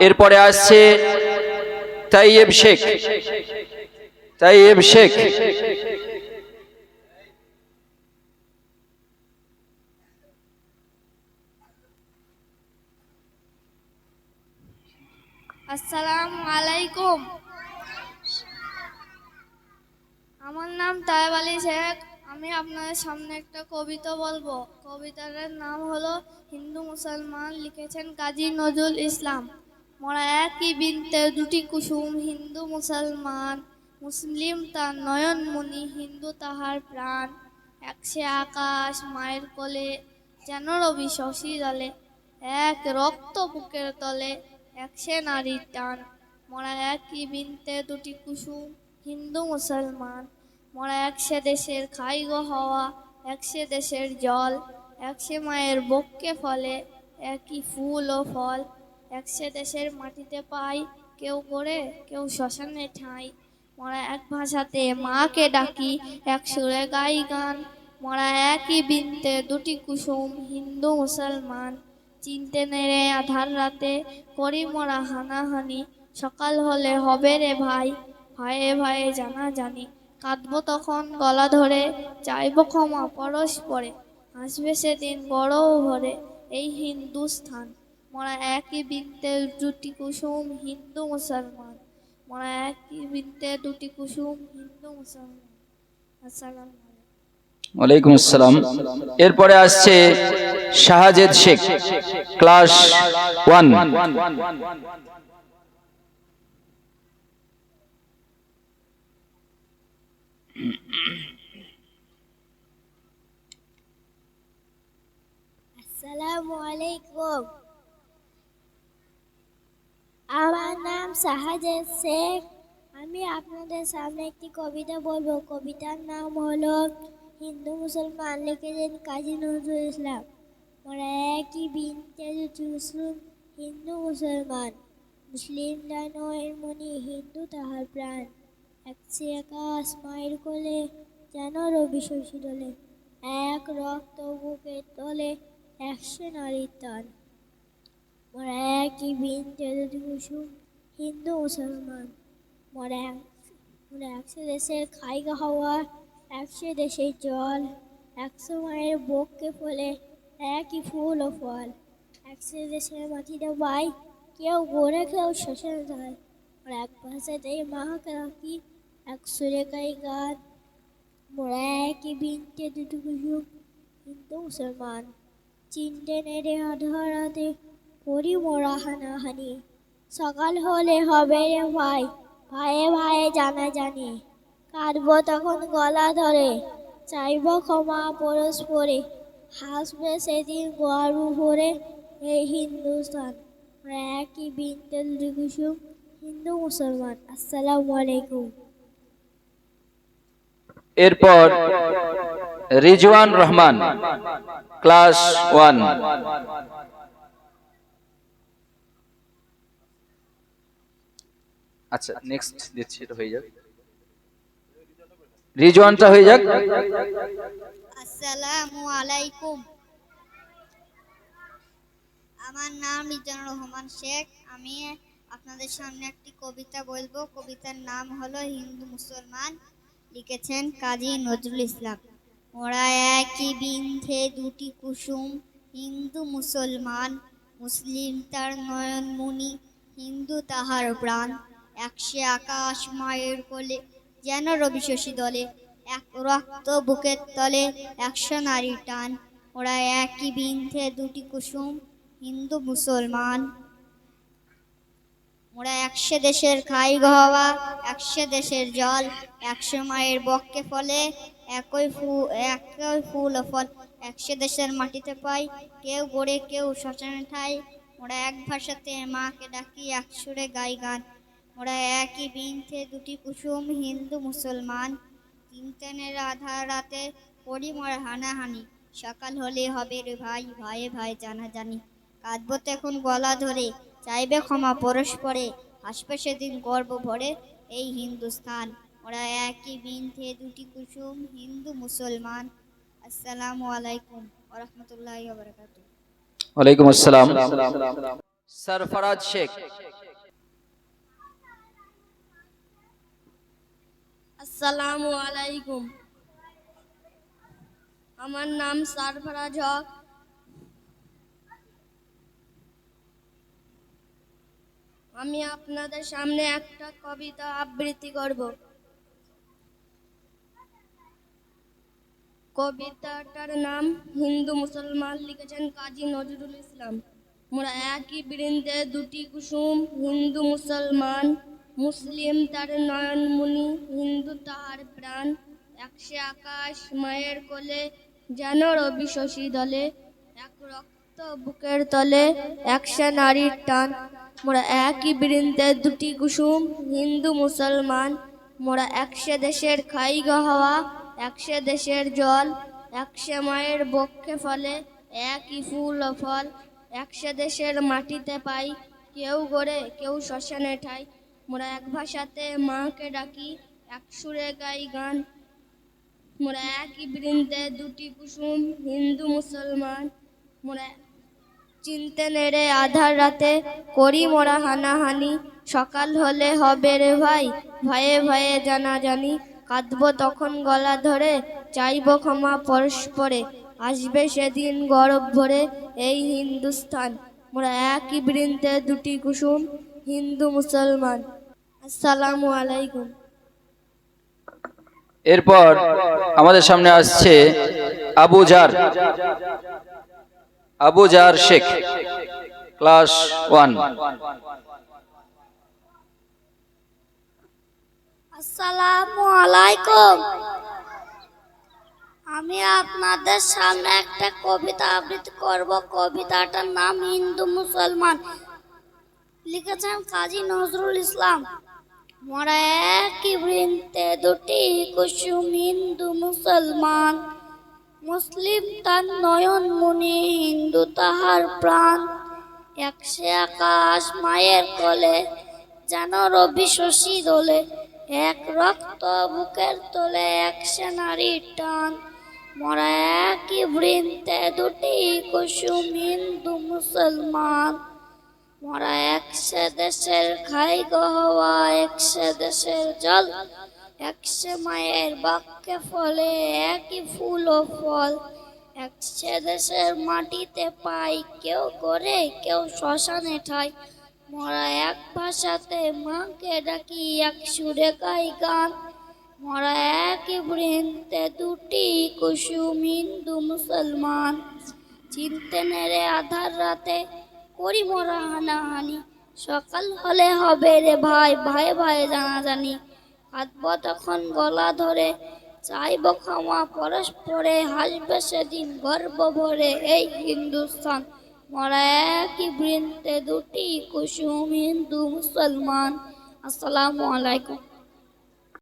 এরপরে আসছে Tayyip Sheikh. Tayyip Sheikh. আসসালামু আলাইকুম। আমার নাম তায়েব আলী শেখ। আমি আপনাদের সামনে একটা কবিতা বলব। কবিতার নাম হলো, হিন্দু মুসলমান লিখেছেন কাজী নজরুল ইসলাম। মোরা একই বিনতে দুটি কুসুম, হিন্দু, মুসলমান। মুসলিম তার নয়নমণি হিন্দু তাহার প্রাণ। একসে আকাশ মায়ের কোলে, যেন রবি শশী দলে এক রক্ত বুকের তলে, একসে নারীর টান। মোরা একই বিনতে দুটি কুসুম, হিন্দু, মুসলমান। মোরা একসে দেশের খাই গো হওয়া, একসে দেশের জল। একসে মায়ের বক্ষে ফলে, একই ফুল ও ফল। একসে দেশের মাটিতে পাই, কেউ করে কেউ শ্মশানে ঠাঁই। মরা এক ভাষাতে মাকে ডাকি এক সুরে গাই গান। মরা একই বিনতে দুটি কুসুম, হিন্দু, মুসলমান। চিনতে নেড়ে আধার রাতে করি মরা হানাহানি। সকাল হলে হবে রে ভাই, ভয়ে ভয়ে জানা জানি কাঁদবো তখন গলা ধরে, চাইব ক্ষমা পরস্পরে আসবে সেদিন বড় ভরে এই হিন্দুস্থান। মোরা একই বৃত্তে দুটি কুসুম হিন্দু মুসলমান। মোরা একই বৃত্তে দুটি কুসুম হিন্দু মুসলমান। আসসালামু আলাইকুম। ওয়ালাইকুম আসসালাম। এরপরে আসছে শাহজেদ শেখ ক্লাস ওয়ান। আসসালামু আলাইকুম আমার নাম সাহাজেদ শেখ আমি আপনাদের সামনে একটি কবিতা বলব। কবিতার নাম হলো হিন্দু মুসলমান লিখেছেন কাজী নজরুল ইসলাম। ওরা একই বিনতে দুটি হিন্দু মুসলমান। মুসলিম নয়ের মনি, হিন্দু তাহার প্রাণ। একসে আকাশ মায়ের কোলে, যেন রবি শশী দলে। এক রক্ত বুকের তলে, একশো নারীর টান মোরা একই বিন তেলুদি কুসুম হিন্দু, মুসলমান এক- মোরা একশো দেশের খাইগা হাওয়া, একশো দেশের জল, একশো মায়ের বককে ফলে একই ফুল ও ফল। একশো দেশের মাটিতে বাই, কেউ গড়ে কেউ শ্মশান যায়। মোরা এক ভাষাতেই মাকে রাখি এক সুরে গাই গান। মোরা একই বিনতে দুটো কুসুম হিন্দু, মুসলমান। চিনতে নেড়ে আধারাতে করি মোরা হানাহানি। সকাল হলে হবে রে ভাই। ভাইয়ে ভাইয়ে জানা জানি কাটবো তখন গলা ধরে। চাইব ক্ষমা পরস্পরে। হাসবে সেদিন গর্ব ভরে এই হিন্দুস্তান একই বিনতেল কুসুম হিন্দু মুসলমান। আসসালামু আলাইকুম। এরপর রিজওয়ান রহমান, ক্লাস ওয়ান। আচ্ছা নেক্সট দিচ্ছি এটা হয়ে যাক। রিজওয়ানটা হয়ে যাক। আসসালামু আলাইকুম। আমার নাম রিজানুর রহমান শেখ। আমি আপনাদের সামনে একটি কবিতা বলব। কবিতার নাম হলো হিন্দু মুসলমান। লিখেছেন কাজী নজরুল ইসলাম। ওরা একই বিন্ধে দুটি কুসুম। হিন্দু মুসলমান মুসলিম তার নয়নমণি হিন্দু তাহার প্রাণ। একশে আকাশ মায়ের কোলে, যেন রবি শশী দলে। এক রক্ত বুকের তলে একশো নারী টান, ওরা একই বিন্ধে দুটি কুসুম, হিন্দু মুসলমান। ওরা একশো দেশের খাই হওয়া একশো দেশের জল একশো মায়ের বক্ষে ফলে, একই ফুল একই ফুল ফল। একশো দেশের মাটিতে পাই, কেউ গড়ে, কেউ শ্মশানে ঠাই। ওরা এক ভাষাতে মাকে ডাকি একসুরে গাই গান। ওরা একই বিনতে দুটি কুসুম হিন্দু মুসলমান। তিনটেনের আধা রাতে করি মর হানাহানি। সকাল হলে হবে রে ভাই ভাইয়ে ভাই জানা জানি কাঁদবো তো এখন গলা ধরে চাইবে ক্ষমা পরস্পরে আসবে সেদিন গর্ব ভরে এই হিন্দুস্তান ওরা একই বিনতে দুটি কুসুম হিন্দু মুসলমান। আসসালামু আলাইকুম ওরহমতুল্লাহ বারকাতুহ ওয়ালাইকুম আসসালাম। সরফরাজ শেখ। আসসালামু আলাইকুম। আমার নাম সারফরাজ হক। আমি আপনাদের সামনে একটা কবিতা আবৃত্তি করব। কবিতাটার নাম হিন্দু মুসলমান লিখেছেন কাজী নজরুল ইসলাম। মোরা একই বৃন্দে দুটি কুসুম হিন্দু মুসলমান মুসলিম তার নয়নমণি হিন্দু তাহার প্রাণ। একশে আকাশ মায়ের কোলে, যেন রবি শশী দলে। এক রক্ত বুকের তলে একশে নারীর টান। মোরা একই বৃন্দে দুটি কুসুম, হিন্দু মুসলমান। মোরা একশে দেশের খাই হাওয়া একশে দেশের জল। একশে মায়ের বক্ষে ফলে, একই ফুল ও ফল। একশে দেশের মাটিতে পাই, কেউ গড়ে, কেউ শ্মশানে ঠাই। মোরা এক ভাষাতে মাকে ডাকি, এক সুরে গাই গান। মোরা একই বৃন্দে দুটি কুসুম, হিন্দু, মুসলমান। মোরা চিনতে নেড়ে আধার রাতে করি মোরা হানাহানি। সকাল হলে হবে রে ভাই, ভয়ে ভয়ে জানা জানি কাঁদবো তখন গলা ধরে, চাইব ক্ষমা পরস্পরে। আসবে সেদিন গরব ভরে এই হিন্দুস্তান মোরা একই বৃন্তে দুটি কুসুম হিন্দু মুসলমান। আসসালামু আলাইকুম। এরপর আমাদের সামনে আসছে Abu jar. Abu Zar Sheikh class one. আসসালামু আলাইকুম। আমি আপনাদের সামনে একটা কবিতা আবৃত্তি করব। কবিতাটার নাম হিন্দু মুসলমান। লিখেছেন কাজী নজরুল ইসলাম। মোরা একই বৃন্তে দুটি কুসুম হিন্দু মুসলমান। মুসলিম তার নয়ন মুনি, হিন্দু তাহার প্রাণ। একশে আকাশ মায়ের কোলে, যেন রবি শশী দোলে। এক রক্ত বুকের তোলে একশে নারীর টান। মোরা একই বৃন্তে দুটি কুসুম হিন্দু মুসলমান। মোরা একশে দেশের খাই গো গহওয়া একশে দেশের জল। একশে মায়ের বাক্যে ফলে একই ফুল ও ফল। একশে দেশের মাটিতে পাই কেউ করে কেউ শ্মশানে ঠাই। মরা এক ভাষাতে মাকে ডাকি এক সুরে গাই গান। মরা একই বৃন্তে দুটি কুসুম, হিন্দু, মুসলমান। চিনতে নেড়ে আধার রাতে করি মোরা হানাহানি সকাল হলে হবে রে ভাই ভাই ভাই জানা জানি কাঁদব তখন গলা ধরে, চাইব ক্ষমা, পরস্পরে হাসবে সেদিন গর্ব ভরে এই হিন্দুস্তান মোরা একই বৃন্তে দুটি কুসুম হিন্দু মুসলমান। আসসালামু আলাইকুম।